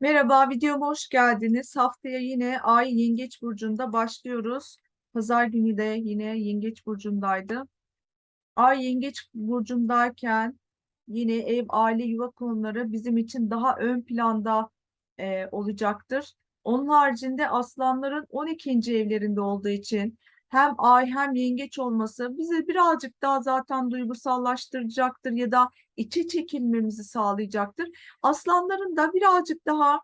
Merhaba, videoma hoş geldiniz. Haftaya yine Ay Yengeç Burcu'nda başlıyoruz. Pazar günü de yine Yengeç Burcu'ndaydı. Ay Yengeç Burcu'ndayken yine ev, aile, yuva konuları bizim için daha ön planda e, olacaktır. Onun haricinde aslanların 12. evlerinde olduğu için hem ay hem yengeç olması bizi birazcık daha zaten duygusallaştıracaktır ya da içe çekilmemizi sağlayacaktır. Aslanların da birazcık daha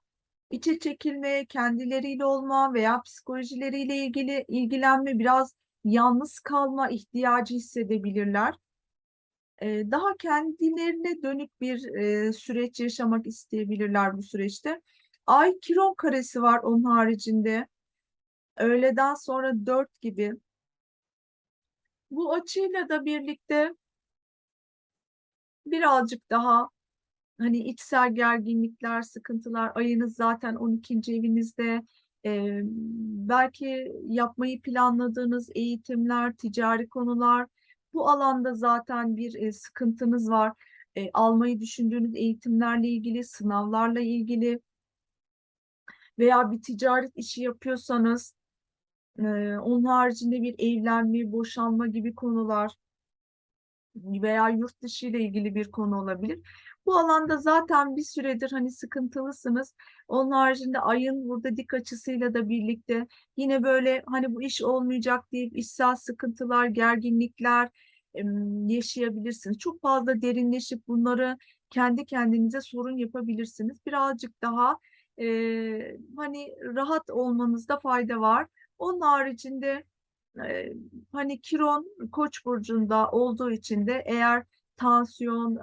içe çekilme, kendileriyle olma veya psikolojileriyle ilgili ilgilenme, biraz yalnız kalma ihtiyacı hissedebilirler. Ee, daha kendilerine dönük bir e, süreç yaşamak isteyebilirler bu süreçte. Ay Kiron karesi var onun haricinde. Öğleden sonra 4 gibi. Bu açıyla da birlikte birazcık daha hani içsel gerginlikler, sıkıntılar, ayınız zaten 12. evinizde. Ee, belki yapmayı planladığınız eğitimler, ticari konular, bu alanda zaten bir e, sıkıntınız var. E, almayı düşündüğünüz eğitimlerle ilgili, sınavlarla ilgili veya bir ticaret işi yapıyorsanız, onun haricinde bir evlenme, boşanma gibi konular veya yurt dışı ile ilgili bir konu olabilir. Bu alanda zaten bir süredir hani sıkıntılısınız. Onun haricinde ayın burada dik açısıyla da birlikte yine böyle hani bu iş olmayacak deyip işsel sıkıntılar, gerginlikler yaşayabilirsiniz. Çok fazla derinleşip bunları kendi kendinize sorun yapabilirsiniz. Birazcık daha e, hani rahat olmanızda fayda var. Onun haricinde e, hani Kiron Koç burcunda olduğu için de eğer tansiyon,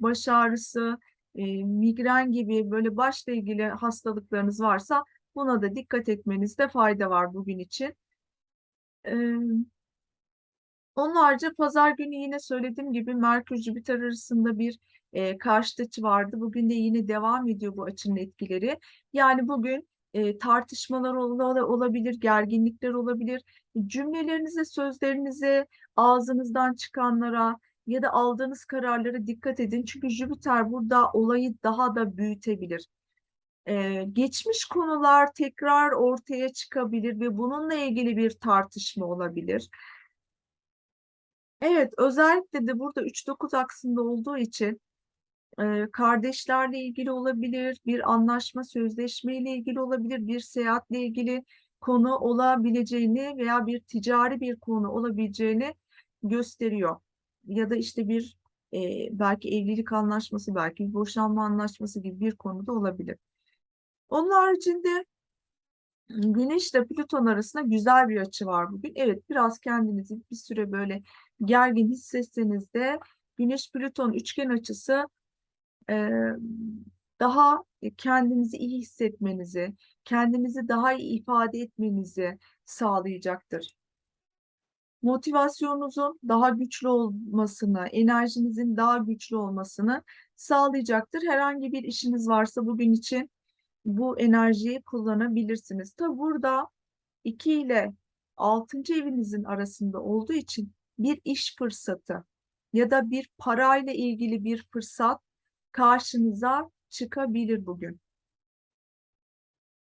baş ağrısı, e, migren gibi böyle başla ilgili hastalıklarınız varsa buna da dikkat etmenizde fayda var bugün için. E, onun haricinde pazar günü yine söylediğim gibi Merkür Jüpiter arasında bir e, karşıt açı vardı. Bugün de yine devam ediyor bu açının etkileri. Yani bugün e, tartışmalar ola- olabilir, gerginlikler olabilir. Cümlelerinize, sözlerinize, ağzınızdan çıkanlara ya da aldığınız kararlara dikkat edin. Çünkü Jüpiter burada olayı daha da büyütebilir. E, geçmiş konular tekrar ortaya çıkabilir ve bununla ilgili bir tartışma olabilir. Evet, özellikle de burada 3-9 aksında olduğu için e, kardeşlerle ilgili olabilir, bir anlaşma, sözleşme ile ilgili olabilir, bir seyahatle ilgili konu olabileceğini veya bir ticari bir konu olabileceğini gösteriyor. Ya da işte bir e, belki evlilik anlaşması, belki bir boşanma anlaşması gibi bir konuda olabilir. Onun haricinde Güneş ile Plüton arasında güzel bir açı var bugün. Evet, biraz kendinizi bir süre böyle gergin hissetseniz de Güneş Plüton üçgen açısı daha kendinizi iyi hissetmenizi, kendinizi daha iyi ifade etmenizi sağlayacaktır. Motivasyonunuzun daha güçlü olmasını, enerjinizin daha güçlü olmasını sağlayacaktır. Herhangi bir işiniz varsa bugün için bu enerjiyi kullanabilirsiniz. Tabi burada 2 ile 6. evinizin arasında olduğu için bir iş fırsatı ya da bir parayla ilgili bir fırsat karşınıza çıkabilir bugün.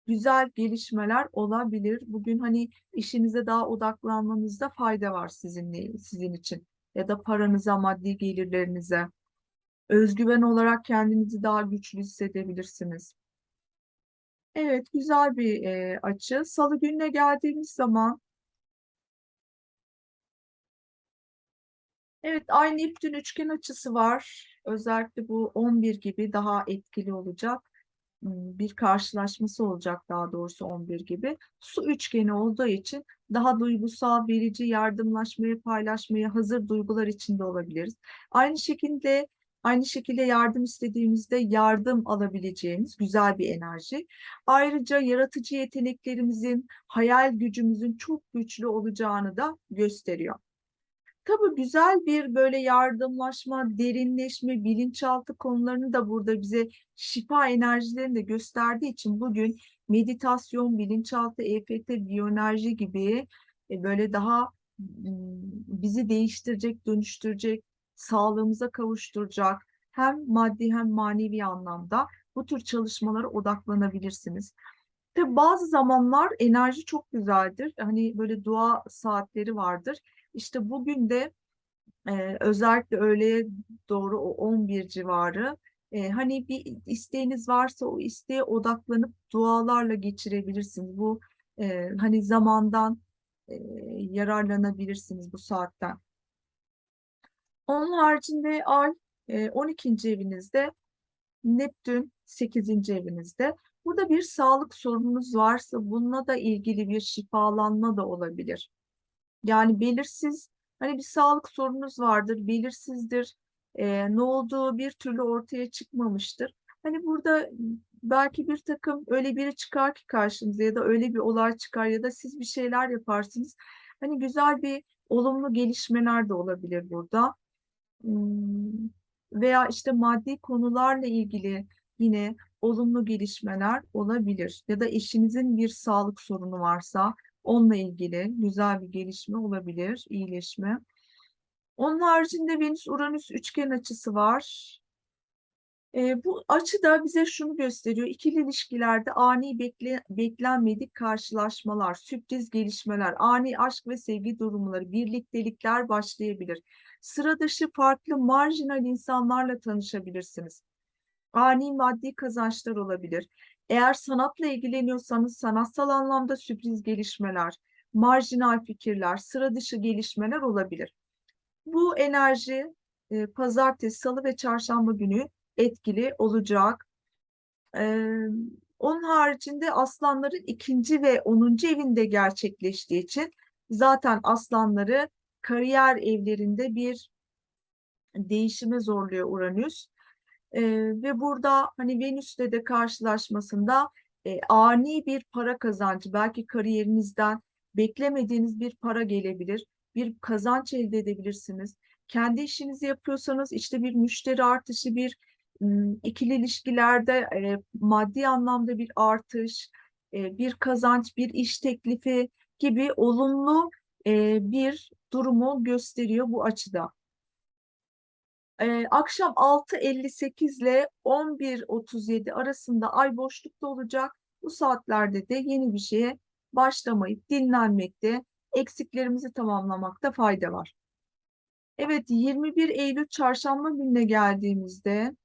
Güzel gelişmeler olabilir. Bugün hani işinize daha odaklanmanızda fayda var sizinle, sizin için ya da paranıza, maddi gelirlerinize. Özgüven olarak kendinizi daha güçlü hissedebilirsiniz. Evet, güzel bir e, açı. Salı gününe geldiğimiz zaman, evet, Ay Neptün üçgen açısı var. Özellikle bu 11 gibi daha etkili olacak. Hmm, Bir karşılaşması olacak daha doğrusu 11 gibi. Su üçgeni olduğu için daha duygusal, verici, yardımlaşmayı, paylaşmaya hazır duygular içinde olabiliriz. Aynı şekilde Aynı şekilde yardım istediğimizde yardım alabileceğimiz güzel bir enerji. Ayrıca yaratıcı yeteneklerimizin, hayal gücümüzün çok güçlü olacağını da gösteriyor. Tabii güzel bir böyle yardımlaşma, derinleşme, bilinçaltı konularını da burada bize şifa enerjilerini de gösterdiği için bugün meditasyon, bilinçaltı, EFT, biyoenerji gibi e, böyle daha bizi değiştirecek, dönüştürecek, sağlığımıza kavuşturacak, hem maddi hem manevi anlamda bu tür çalışmalara odaklanabilirsiniz. Tabii bazı zamanlar enerji çok güzeldir. Hani böyle dua saatleri vardır. İşte bugün de e, özellikle öğleye doğru o 11 civarı e, hani bir isteğiniz varsa o isteğe odaklanıp dualarla geçirebilirsiniz. Bu e, hani zamandan e, yararlanabilirsiniz bu saatten. Onun haricinde ay e, 12. evinizde, Neptün 8. evinizde. Burada bir sağlık sorununuz varsa bununla da ilgili bir şifalanma da olabilir. Yani belirsiz hani bir sağlık sorunuz vardır, belirsizdir. e, ne olduğu bir türlü ortaya çıkmamıştır. Hani burada belki bir takım öyle biri çıkar ki karşınıza ya da öyle bir olay çıkar ya da siz bir şeyler yaparsınız. Hani güzel bir olumlu gelişmeler de olabilir burada. Hmm, Veya işte maddi konularla ilgili yine olumlu gelişmeler olabilir. Ya da eşinizin bir sağlık sorunu varsa onunla ilgili güzel bir gelişme olabilir, iyileşme. Onun haricinde Venüs-Uranüs üçgen açısı var. E, bu açı da bize şunu gösteriyor. İkili ilişkilerde ani bekle, beklenmedik karşılaşmalar, sürpriz gelişmeler, ani aşk ve sevgi durumları, birliktelikler başlayabilir. Sıra dışı farklı marjinal insanlarla tanışabilirsiniz. Ani maddi kazançlar olabilir. Eğer sanatla ilgileniyorsanız sanatsal anlamda sürpriz gelişmeler, marjinal fikirler, sıra dışı gelişmeler olabilir. Bu enerji e, pazartesi, salı ve çarşamba günü etkili olacak. Ee, onun haricinde aslanların ikinci ve onuncu evinde gerçekleştiği için zaten aslanları kariyer evlerinde bir değişime zorluyor Uranüs. Ee, ve burada hani Venüs'le de karşılaşmasında e, ani bir para kazancı, belki kariyerinizden beklemediğiniz bir para gelebilir, bir kazanç elde edebilirsiniz. Kendi işinizi yapıyorsanız işte bir müşteri artışı, bir ikili ilişkilerde e, maddi anlamda bir artış, e, bir kazanç, bir iş teklifi gibi olumlu e, bir durumu gösteriyor bu açıda. Akşam 6.58 ile 11.37 arasında ay boşlukta olacak. Bu saatlerde de yeni bir şeye başlamayıp dinlenmekte, eksiklerimizi tamamlamakta fayda var. Evet, 21 Eylül çarşamba gününe geldiğimizde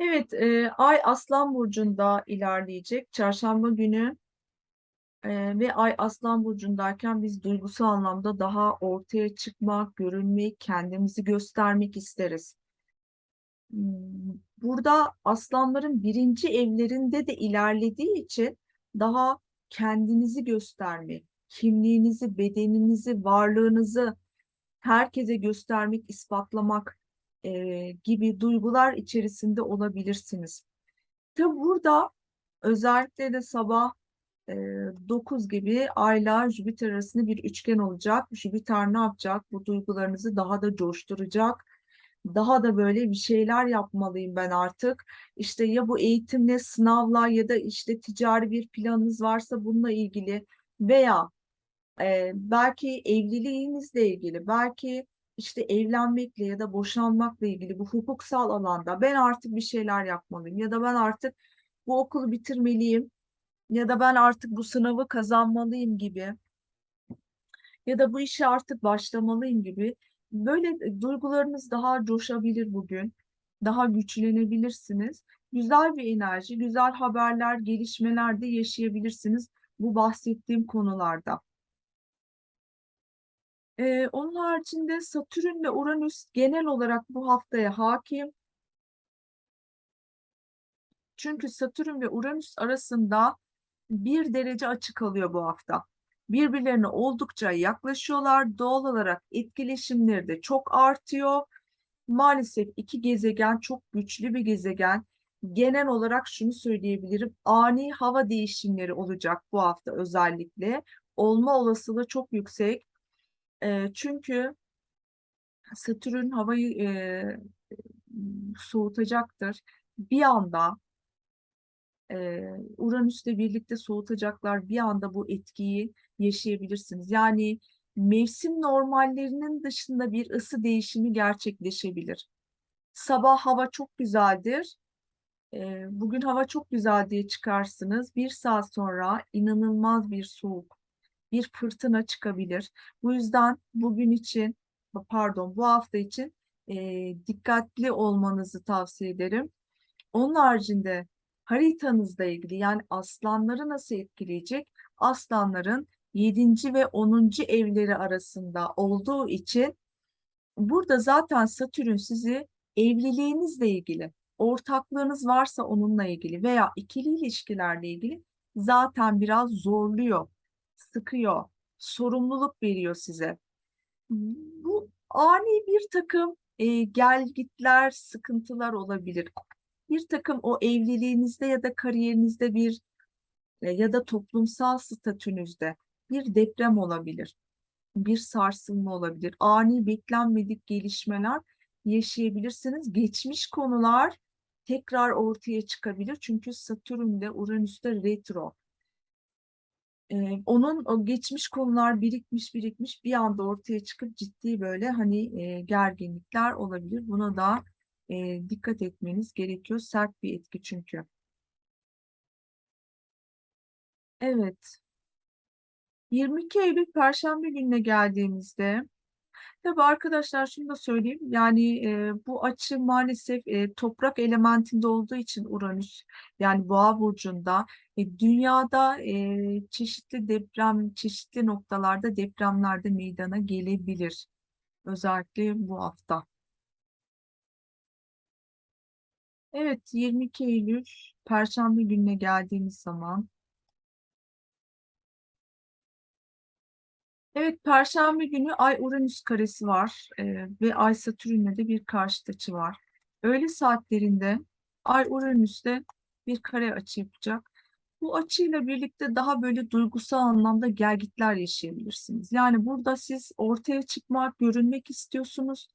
Evet, e, Ay Aslan Burcu'nda ilerleyecek. Çarşamba günü e, ve Ay Aslan Burcu'ndayken biz duygusal anlamda daha ortaya çıkmak, görünmek, kendimizi göstermek isteriz. Hmm, Burada aslanların birinci evlerinde de ilerlediği için daha kendinizi göstermek, kimliğinizi, bedeninizi, varlığınızı herkese göstermek, ispatlamak e, gibi duygular içerisinde olabilirsiniz. Tabi burada özellikle de sabah 9 gibi Ayla Jüpiter arasında bir üçgen olacak. Jüpiter ne yapacak? Bu duygularınızı daha da coşturacak. Daha da böyle bir şeyler yapmalıyım ben artık. İşte ya bu eğitimle, sınavla ya da işte ticari bir planınız varsa bununla ilgili veya e, belki evliliğinizle ilgili, belki işte evlenmekle ya da boşanmakla ilgili bu hukuksal alanda ben artık bir şeyler yapmalıyım ya da ben artık bu okulu bitirmeliyim ya da ben artık bu sınavı kazanmalıyım gibi ya da bu işe artık başlamalıyım gibi böyle duygularınız daha coşabilir bugün. Daha güçlenebilirsiniz. Güzel bir enerji, güzel haberler, gelişmeler de yaşayabilirsiniz bu bahsettiğim konularda. Ee, onun haricinde Satürn ve Uranüs genel olarak bu haftaya hakim. Çünkü Satürn ve Uranüs arasında bir derece açı kalıyor bu hafta. Birbirlerine oldukça yaklaşıyorlar. Doğal olarak etkileşimleri de çok artıyor. Maalesef iki gezegen çok güçlü bir gezegen. Genel olarak şunu söyleyebilirim. Ani hava değişimleri olacak bu hafta özellikle. Olma olasılığı çok yüksek. E, çünkü Satürn havayı e, soğutacaktır. Bir anda e, Uranüs'le birlikte soğutacaklar. Bir anda bu etkiyi yaşayabilirsiniz. Yani mevsim normallerinin dışında bir ısı değişimi gerçekleşebilir. Sabah hava çok güzeldir. Bugün hava çok güzel diye çıkarsınız. Bir saat sonra inanılmaz bir soğuk, bir fırtına çıkabilir. Bu yüzden bugün için, pardon bu hafta için dikkatli olmanızı tavsiye ederim. Onun haricinde haritanızla ilgili yani aslanları nasıl etkileyecek? Aslanların 7. ve 10. evleri arasında olduğu için burada zaten Satürn sizi evliliğinizle ilgili, ortaklığınız varsa onunla ilgili veya ikili ilişkilerle ilgili zaten biraz zorluyor, sıkıyor, sorumluluk veriyor size. Bu ani bir takım e, gelgitler, sıkıntılar olabilir. Bir takım o evliliğinizde ya da kariyerinizde bir e, ya da toplumsal statünüzde bir deprem olabilir, bir sarsılma olabilir, ani beklenmedik gelişmeler yaşayabilirsiniz. Geçmiş konular tekrar ortaya çıkabilir çünkü Satürn'de Uranüs'te retro. Ee, onun o geçmiş konular birikmiş birikmiş bir anda ortaya çıkıp ciddi böyle hani e, gerginlikler olabilir. Buna da e, dikkat etmeniz gerekiyor. Sert bir etki çünkü. Evet. 22 Eylül Perşembe gününe geldiğimizde tabii arkadaşlar şunu da söyleyeyim yani e, bu açı maalesef e, toprak elementinde olduğu için Uranüs yani Boğa burcunda e, dünyada e, çeşitli deprem çeşitli noktalarda depremlerde meydana gelebilir özellikle bu hafta. Evet 22 Eylül Perşembe gününe geldiğimiz zaman Evet, Perşembe günü Ay Uranüs karesi var e, ve Ay Satürn'le de bir karşıt açı var. Öğle saatlerinde Ay Uranüs'te bir kare açı yapacak. Bu açıyla birlikte daha böyle duygusal anlamda gelgitler yaşayabilirsiniz. Yani burada siz ortaya çıkmak, görünmek istiyorsunuz.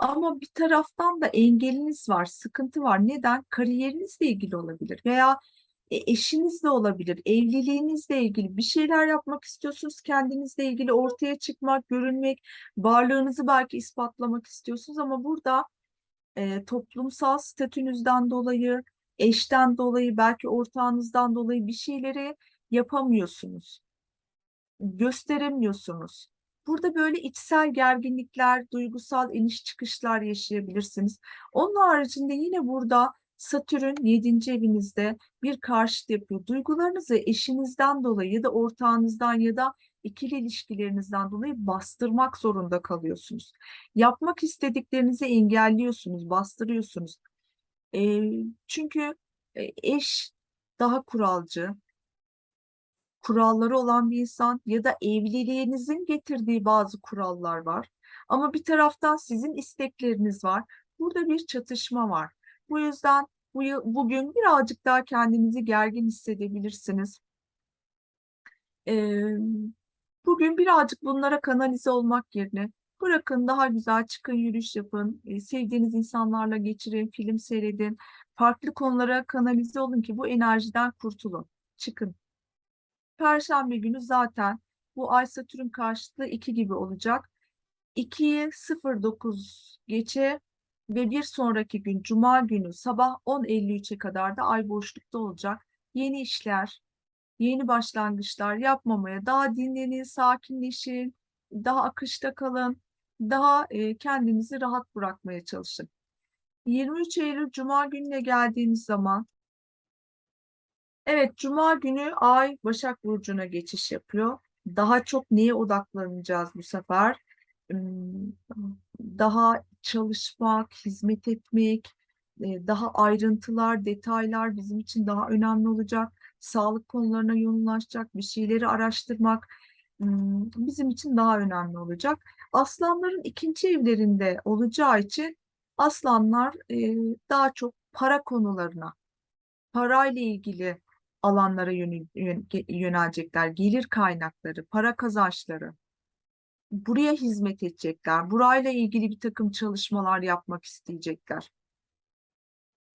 Ama bir taraftan da engeliniz var, sıkıntı var. Neden? Kariyerinizle ilgili olabilir veya e, eşinizle olabilir, evliliğinizle ilgili bir şeyler yapmak istiyorsunuz, kendinizle ilgili ortaya çıkmak, görünmek, varlığınızı belki ispatlamak istiyorsunuz ama burada e, toplumsal statünüzden dolayı, eşten dolayı, belki ortağınızdan dolayı bir şeyleri yapamıyorsunuz, gösteremiyorsunuz. Burada böyle içsel gerginlikler, duygusal iniş çıkışlar yaşayabilirsiniz. Onun haricinde yine burada Satürn 7. evinizde bir karşıt yapıyor. Duygularınızı eşinizden dolayı ya da ortağınızdan ya da ikili ilişkilerinizden dolayı bastırmak zorunda kalıyorsunuz. Yapmak istediklerinizi engelliyorsunuz, bastırıyorsunuz. E, çünkü eş daha kuralcı, kuralları olan bir insan ya da evliliğinizin getirdiği bazı kurallar var. Ama bir taraftan sizin istekleriniz var. Burada bir çatışma var. Bu yüzden bu bugün birazcık daha kendinizi gergin hissedebilirsiniz. Ee, bugün birazcık bunlara kanalize olmak yerine bırakın daha güzel çıkın yürüyüş yapın, e, sevdiğiniz insanlarla geçirin, film seyredin, farklı konulara kanalize olun ki bu enerjiden kurtulun. Çıkın. Perşembe günü zaten bu Ay Satürn karşıtlığı 2 gibi olacak. 2'yi 09 geçe ve bir sonraki gün Cuma günü sabah 10.53'e kadar da ay boşlukta olacak. Yeni işler, yeni başlangıçlar yapmamaya, daha dinlenin, sakinleşin, daha akışta kalın, daha e, kendinizi rahat bırakmaya çalışın. 23 Eylül Cuma gününe geldiğimiz zaman Evet, Cuma günü Ay Başak Burcu'na geçiş yapıyor. Daha çok neye odaklanacağız bu sefer? Hmm, Daha çalışmak, hizmet etmek, e, daha ayrıntılar, detaylar bizim için daha önemli olacak. Sağlık konularına yoğunlaşacak, bir şeyleri araştırmak hmm, bizim için daha önemli olacak. Aslanların ikinci evlerinde olacağı için aslanlar e, daha çok para konularına, parayla ilgili alanlara yönelecekler. Gelir kaynakları, para kazançları. Buraya hizmet edecekler. Burayla ilgili bir takım çalışmalar yapmak isteyecekler.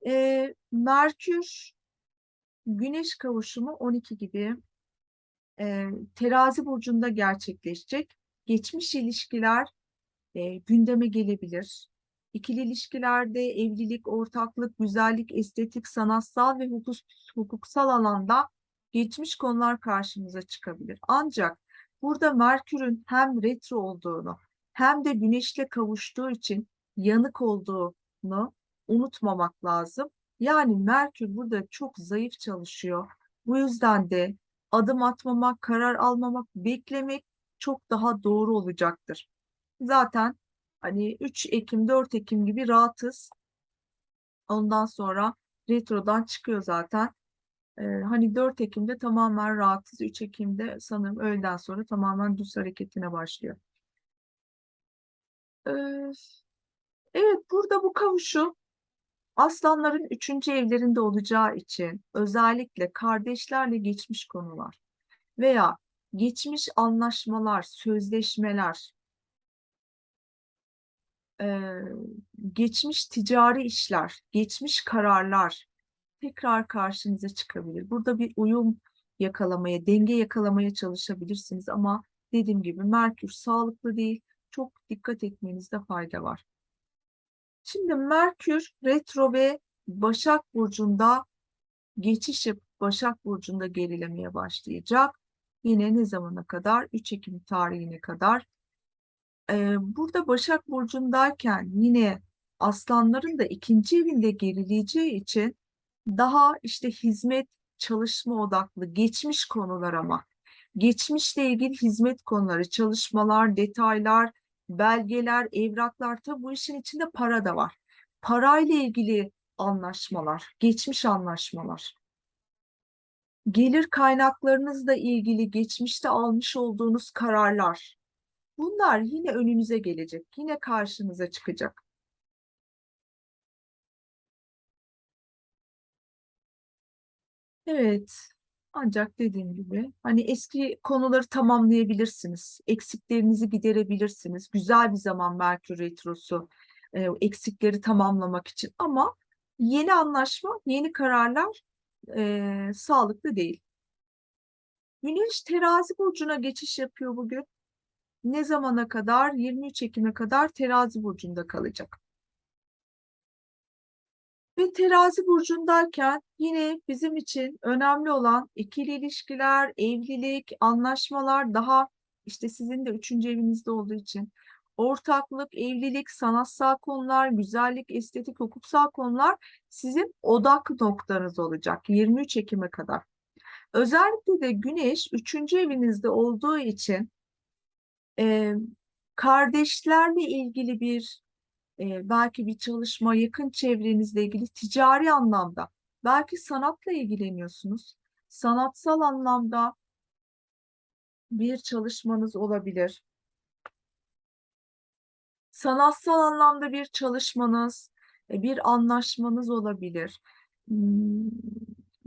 Ee, Merkür Güneş kavuşumu 12 gibi e, terazi burcunda gerçekleşecek. geçmiş ilişkiler e, gündeme gelebilir. İkili ilişkilerde evlilik, ortaklık, güzellik, estetik, sanatsal ve hukuk, hukuksal alanda geçmiş konular karşımıza çıkabilir. Ancak burada Merkür'ün hem retro olduğunu hem de Güneş'le kavuştuğu için yanık olduğunu unutmamak lazım. Yani Merkür burada çok zayıf çalışıyor. Bu yüzden de adım atmamak, karar almamak, beklemek çok daha doğru olacaktır. Zaten hani 3 Ekim, 4 Ekim gibi rahatız. Ondan sonra retrodan çıkıyor zaten. Ee, hani 4 Ekim'de tamamen rahatız. 3 Ekim'de sanırım öğleden sonra tamamen düz hareketine başlıyor. Ee, evet burada bu kavuşum aslanların üçüncü evlerinde olacağı için özellikle kardeşlerle geçmiş konular veya geçmiş anlaşmalar, sözleşmeler, e, geçmiş ticari işler, geçmiş kararlar tekrar karşınıza çıkabilir. Burada bir uyum yakalamaya, denge yakalamaya çalışabilirsiniz ama dediğim gibi Merkür sağlıklı değil. Çok dikkat etmenizde fayda var. Şimdi Merkür retro ve Başak Burcu'nda geçiş yapıp Başak Burcu'nda gerilemeye başlayacak. Yine ne zamana kadar? 3 Ekim tarihine kadar. Burada Başak Burcu'ndayken yine aslanların da ikinci evinde gerileyeceği için daha işte hizmet, çalışma odaklı, geçmiş konular ama. Geçmişle ilgili hizmet konuları, çalışmalar, detaylar, belgeler, evraklar. Tabi bu işin içinde para da var. Parayla ilgili anlaşmalar, geçmiş anlaşmalar. Gelir kaynaklarınızla ilgili geçmişte almış olduğunuz kararlar. Bunlar yine önünüze gelecek, yine karşınıza çıkacak. Evet, ancak dediğim gibi hani eski konuları tamamlayabilirsiniz, eksiklerinizi giderebilirsiniz. Güzel bir zaman Merkür Retrosu e, eksikleri tamamlamak için ama yeni anlaşma, yeni kararlar e, sağlıklı değil. Güneş terazi burcuna geçiş yapıyor bugün. Ne zamana kadar? 23 Ekim'e kadar terazi burcunda kalacak. Ve terazi burcundayken yine bizim için önemli olan ikili ilişkiler, evlilik, anlaşmalar daha işte sizin de üçüncü evinizde olduğu için ortaklık, evlilik, sanatsal konular, güzellik, estetik, hukuksal konular sizin odak noktanız olacak 23 Ekim'e kadar. Özellikle de Güneş üçüncü evinizde olduğu için e, kardeşlerle ilgili bir e, belki bir çalışma, yakın çevrenizle ilgili ticari anlamda, belki sanatla ilgileniyorsunuz. Sanatsal anlamda bir çalışmanız olabilir. Sanatsal anlamda bir çalışmanız, bir anlaşmanız olabilir. Hmm,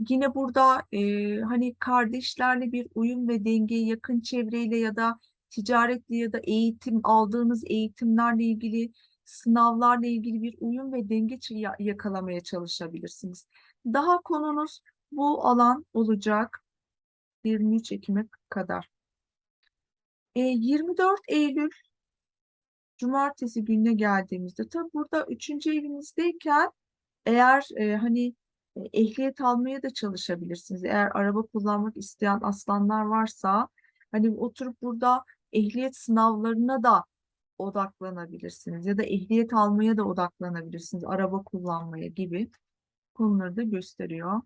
yine burada e, hani kardeşlerle bir uyum ve dengeyi yakın çevreyle ya da ticaretle ya da eğitim aldığınız eğitimlerle ilgili sınavlarla ilgili bir uyum ve denge yakalamaya çalışabilirsiniz. Daha konunuz bu alan olacak 23 Ekim'e kadar. E, 24 Eylül Cumartesi gününe geldiğimizde tabi burada üçüncü evinizdeyken eğer e, hani e, ehliyet almaya da çalışabilirsiniz. Eğer araba kullanmak isteyen aslanlar varsa hani oturup burada ehliyet sınavlarına da odaklanabilirsiniz ya da ehliyet almaya da odaklanabilirsiniz. Araba kullanmaya gibi konuları da gösteriyor.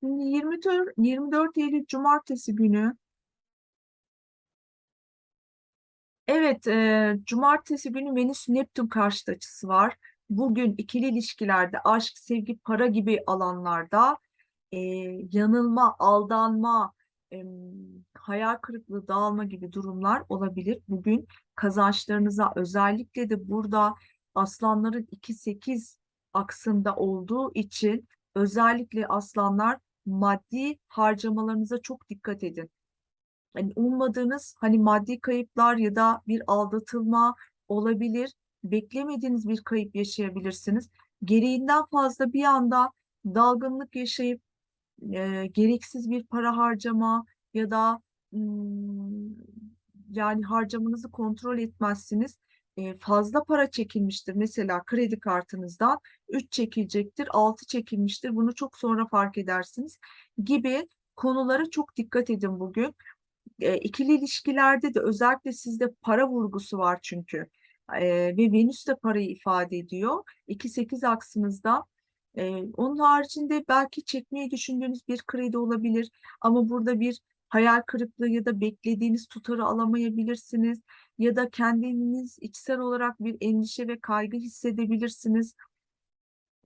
Şimdi 24, 24 Eylül Cumartesi günü Evet, e, Cumartesi günü Venüs Neptün karşıt açısı var. Bugün ikili ilişkilerde, aşk, sevgi, para gibi alanlarda e, yanılma, aldanma, e, hayal kırıklığı, dağılma gibi durumlar olabilir. Bugün kazançlarınıza özellikle de burada aslanların 2-8 aksında olduğu için özellikle aslanlar maddi harcamalarınıza çok dikkat edin. Yani ummadığınız hani maddi kayıplar ya da bir aldatılma olabilir. Beklemediğiniz bir kayıp yaşayabilirsiniz. Gereğinden fazla bir anda dalgınlık yaşayıp e, gereksiz bir para harcama ya da yani harcamanızı kontrol etmezsiniz. E, fazla para çekilmiştir. Mesela kredi kartınızdan 3 çekilecektir, 6 çekilmiştir. Bunu çok sonra fark edersiniz gibi konulara çok dikkat edin bugün. E, ikili ilişkilerde de özellikle sizde para vurgusu var çünkü. E, ve Venüs de parayı ifade ediyor. 2-8 aksınızda. E, onun haricinde belki çekmeyi düşündüğünüz bir kredi olabilir. Ama burada bir hayal kırıklığı ya da beklediğiniz tutarı alamayabilirsiniz. Ya da kendiniz içsel olarak bir endişe ve kaygı hissedebilirsiniz.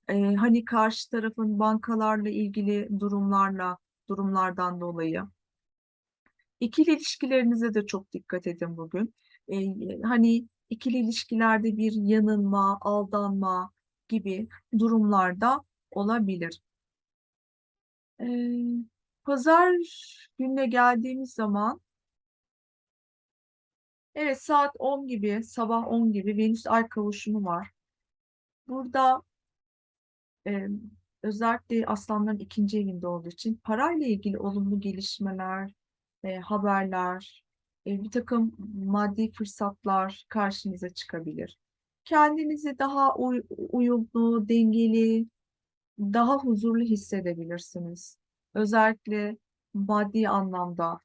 E, hani karşı tarafın bankalarla ilgili durumlarla, durumlardan dolayı. İkili ilişkilerinize de çok dikkat edin bugün. Ee, hani ikili ilişkilerde bir yanılma, aldanma gibi durumlarda olabilir. Ee, pazar gününe geldiğimiz zaman evet saat 10 gibi, sabah 10 gibi Venüs Ay kavuşumu var. Burada e, özellikle aslanların ikinci evinde olduğu için parayla ilgili olumlu gelişmeler, e, haberler, e, bir takım maddi fırsatlar karşınıza çıkabilir. Kendinizi daha uy- uyumlu, dengeli, daha huzurlu hissedebilirsiniz. Özellikle maddi anlamda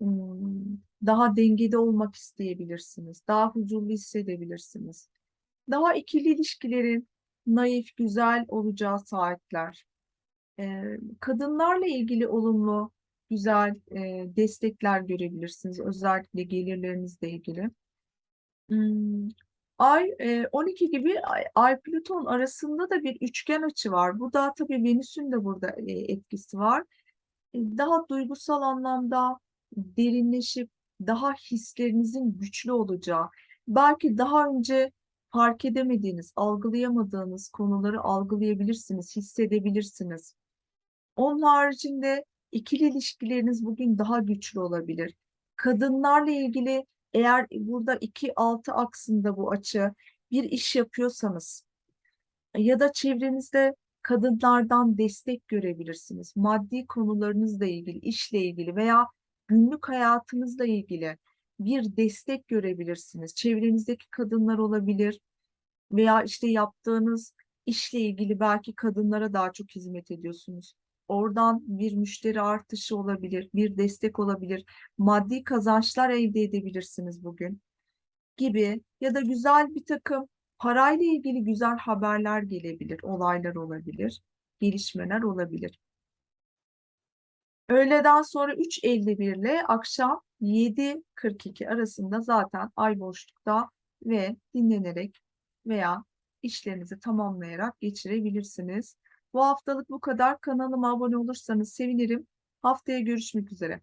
hmm, daha dengede olmak isteyebilirsiniz. Daha huzurlu hissedebilirsiniz. Daha ikili ilişkilerin naif, güzel olacağı saatler. Ee, kadınlarla ilgili olumlu, güzel e, destekler görebilirsiniz. Özellikle gelirlerinizle ilgili. Ay e, 12 gibi Ay, Ay Plüton arasında da bir üçgen açı var. Bu da tabii Venüs'ün de burada e, etkisi var. E, Daha duygusal anlamda derinleşip daha hislerinizin güçlü olacağı, belki daha önce fark edemediğiniz, algılayamadığınız konuları algılayabilirsiniz, hissedebilirsiniz. Onun haricinde ikili ilişkileriniz bugün daha güçlü olabilir. Kadınlarla ilgili eğer burada 2-6 aksında bu açı bir iş yapıyorsanız ya da çevrenizde kadınlardan destek görebilirsiniz. Maddi konularınızla ilgili, işle ilgili veya günlük hayatınızla ilgili bir destek görebilirsiniz. Çevrenizdeki kadınlar olabilir veya işte yaptığınız işle ilgili belki kadınlara daha çok hizmet ediyorsunuz. Oradan bir müşteri artışı olabilir, bir destek olabilir, maddi kazançlar elde edebilirsiniz bugün gibi ya da güzel bir takım parayla ilgili güzel haberler gelebilir, olaylar olabilir, gelişmeler olabilir. Öğleden sonra 3.51 ile akşam 7.42 arasında zaten ay boşlukta ve dinlenerek veya işlerinizi tamamlayarak geçirebilirsiniz. Bu haftalık bu kadar. Kanalıma abone olursanız sevinirim. Haftaya görüşmek üzere.